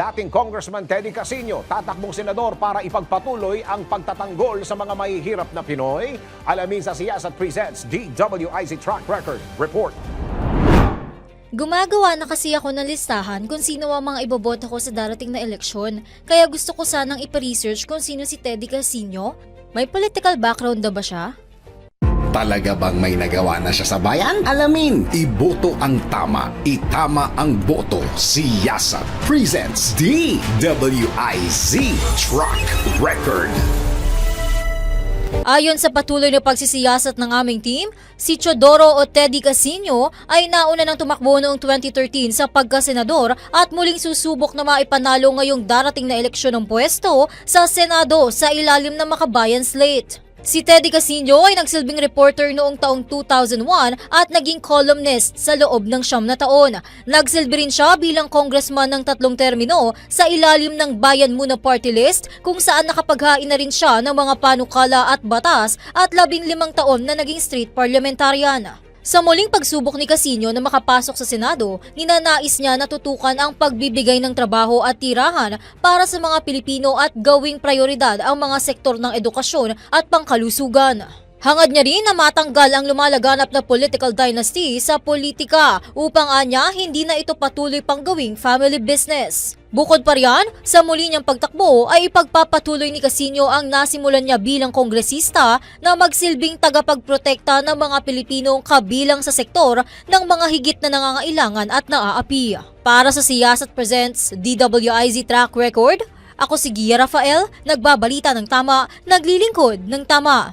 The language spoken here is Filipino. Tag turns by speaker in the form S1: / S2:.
S1: dating Congressman Teddy Casino, tatakbong senador para ipagpatuloy ang pagtatanggol sa mga mahihirap na Pinoy. Alamin sa Siyasat Presents DWIZ Track Record Report.
S2: Gumagawa na kasi ako ng listahan kung sino ang mga iboboto ko sa darating na eleksyon. Kaya gusto ko sanang ipa-research kung sino si Teddy Casino. May political background na ba siya?
S3: Talaga bang may nagawa na siya sa bayan? Alamin! Iboto ang tama, itama ang boto. Siyasat presents DWIZ Truck Record.
S2: Ayon sa patuloy na pagsisiyasat ng aming team, si Chodoro o Teddy Casino ay nauna ng tumakbo noong 2013 sa pagkasenador at muling susubok na maipanalo ngayong darating na eleksyon ng pwesto sa Senado sa ilalim ng makabayan slate. Si Teddy Casino ay nagsilbing reporter noong taong 2001 at naging columnist sa loob ng siyam na taon. Nagsilbi rin siya bilang congressman ng tatlong termino sa ilalim ng Bayan Muna Party List kung saan nakapaghain na rin siya ng mga panukala at batas at labing limang taon na naging street parliamentarian. Sa muling pagsubok ni Casino na makapasok sa Senado, ninanais niya na tutukan ang pagbibigay ng trabaho at tirahan para sa mga Pilipino at gawing prioridad ang mga sektor ng edukasyon at pangkalusugan. Hangad niya rin na matanggal ang lumalaganap na political dynasty sa politika upang anya hindi na ito patuloy pang gawing family business. Bukod pa riyan, sa muli niyang pagtakbo ay ipagpapatuloy ni Casino ang nasimulan niya bilang kongresista na magsilbing tagapagprotekta ng mga Pilipinong kabilang sa sektor ng mga higit na nangangailangan at naaapi. Para sa Siyasat Presents DWIZ Track Record, ako si Gia Rafael, nagbabalita ng tama, naglilingkod ng tama.